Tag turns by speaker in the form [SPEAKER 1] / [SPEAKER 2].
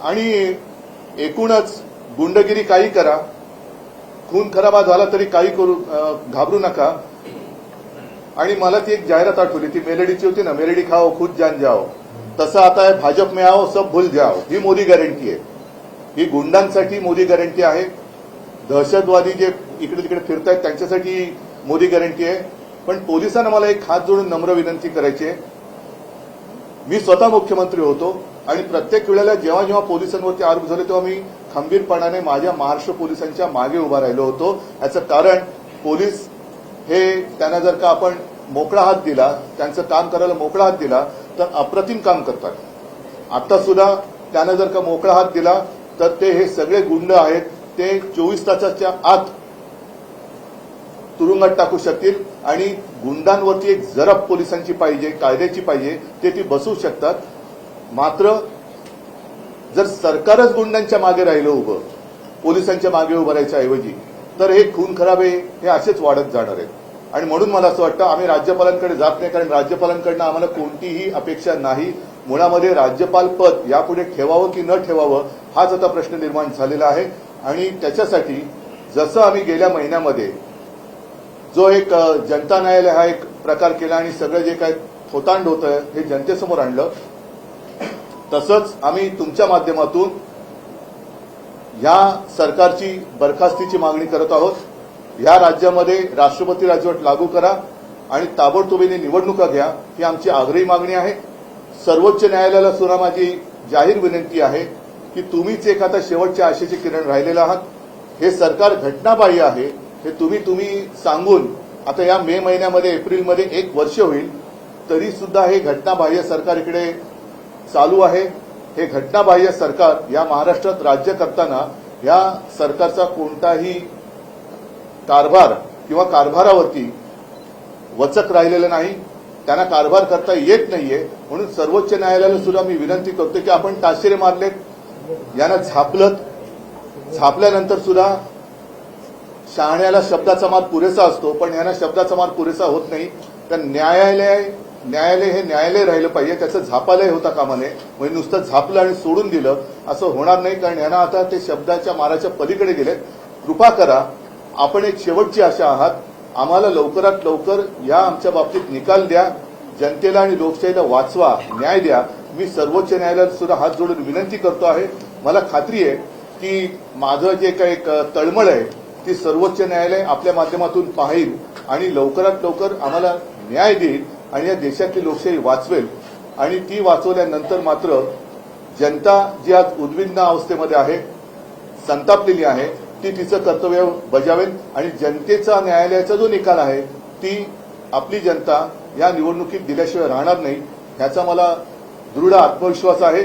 [SPEAKER 1] आणि एकूणच गुंडगिरी काही करा. खून खराबा झाला तरी काही करू घाबरू नका. आणि मला ती एक जाहिरात आठवली ती मेलडीची होती ना मेलडी खाओ खुद जान जाओ. तसं आता आहे भाजप में आओ सब भूल जाओ. ही मोदी गॅरंटी आहे. ही गुंडांसाठी मोदी गॅरंटी आहे. दहशतवादी जे इकडे तिकडे फिरतायत त्यांच्यासाठी मोदी गॅरंटी आहे. पण पोलिसांना मला एक हात जोडून नम्र विनंती करायची आहे. मी स्वतः मुख्यमंत्री होतो. आणि प्रत्येक वेळेला जेव्हा जेव्हा पोलिसांवरती आरोप झाले तेव्हा मी खंबीरपणाने माझ्या महाराष्ट्र पोलिसांच्या मागे उभा राहिलो होतो. याचं कारण पोलीस हे त्यांना जर का आपण मोकळा हात दिला त्यांचं काम करायला मोकळा हात दिला तर अप्रतिम काम करतात. आता सुद्धा त्यांना जर का मोकळा हात दिला तर ते हे सगळे गुंड आहेत. ते चोवीस तासाच्या आत तुरुंगात टाकू शकतील आणि गुंडांवरती एक जरब पोलिसांची पाहिजे कायद्याची पाहिजे ते ती बसू शकतात. मात्र जर सरकारच गुंडांच्या मागे राहिलं उभं पोलिसांच्या मागे उभं राहायच्या ऐवजी तर हे खून खराबे हे असेच वाढत जाणार आहेत. आणि म्हणून मला असं वाटतं आम्ही राज्यपालांकडे जात नाही कारण राज्यपालांकडनं आम्हाला कोणतीही अपेक्षा नाही. मुळामध्ये राज्यपाल पद यापुढे ठेवावं की न ठेवावं हाच आता प्रश्न निर्माण झालेला आहे. आणि त्याच्यासाठी जसं आम्ही गेल्या महिन्यामध्ये जो एक जनता न्यायालय हा एक प्रकार केला आणि सगळं जे काय थोतांड होतं हे जनतेसमोर आणलं तसंच आम्ही तुमच्या माध्यमातून या सरकारची बरखास्तीची मागणी करत आहोत. या राज्यामध्ये राष्ट्रपती राजवट लागू करा आणि ताबडतोबीने निवडणुका घ्या ही आमची आग्रही मागणी आहे. सर्वोच्च न्यायालयाला सुद्धा माझी जाहीर विनंती आहे की तुम्हीच एक आता शेवटच्या आशेचे किरण राहिलेलं आहात. हे सरकार घटनाबाह्य आहे. हे तुम्ही तुम्ही सांगून आता या मे महिन्यामध्ये एप्रिलमध्ये एक वर्ष होईल तरी सुद्धा हे घटनाबाह्य सरकार इकडे चालू आहे. हे घटनाबाह्य सरकार या महाराष्ट्रात राज्य करताना या सरकारचा कोणताही कारभार किंवा कारभारावरती वचक राहिलेलं नाही. त्यांना कारभार करता येत नाहीये. म्हणून सर्वोच्च न्यायालयाला सुद्धा मी विनंती करतो की आपण ताशेरे मारलेत. यांना झापलत. झापल्यानंतर सुद्धा शहाण्याला शब्दाचा मार पुरेसा असतो पण यांना शब्दाचा मार पुरेसा होत नाही. तर न्यायालय न्यायालय हे न्यायालय राहिलं पाहिजे त्याचं झापालय होता कामा नये म्हणजे नुसतं झापलं आणि सोडून दिलं असं होणार नाही. कारण यांना आता ते शब्दाच्या माराच्या पलीकडे गेलेत. कृपा करा आपण एक शेवटची आशा आहात. आम्हाला लवकरात लवकर या आमच्या बाबतीत निकाल द्या. जनतेला आणि लोकशाहीला वाचवा न्याय द्या. मी सर्वोच्च न्यायालयात सुद्धा हात जोडून विनंती करतो आहे. मला खात्री आहे की माझं जे काही एक तळमळ आहे ती सर्वोच्च न्यायालय आपल्या माध्यमातून पाहिल आणि लवकरात लवकर आम्हाला न्याय देईल. आणि या देशातली लोकशाही वाचवेल. आणि ती वाचवल्यानंतर मात्र जनता जी आज उद्विग्न अवस्थेमध्ये आहे संतापलेली आहे ती तिचं कर्तव्य बजावेल. आणि जनतेचा न्यायालयाचा जो निकाल आहे ती आपली जनता या निवडणुकीत दिल्याशिवाय राहणार नाही ह्याचा मला दृढ आत्मविश्वास आहे.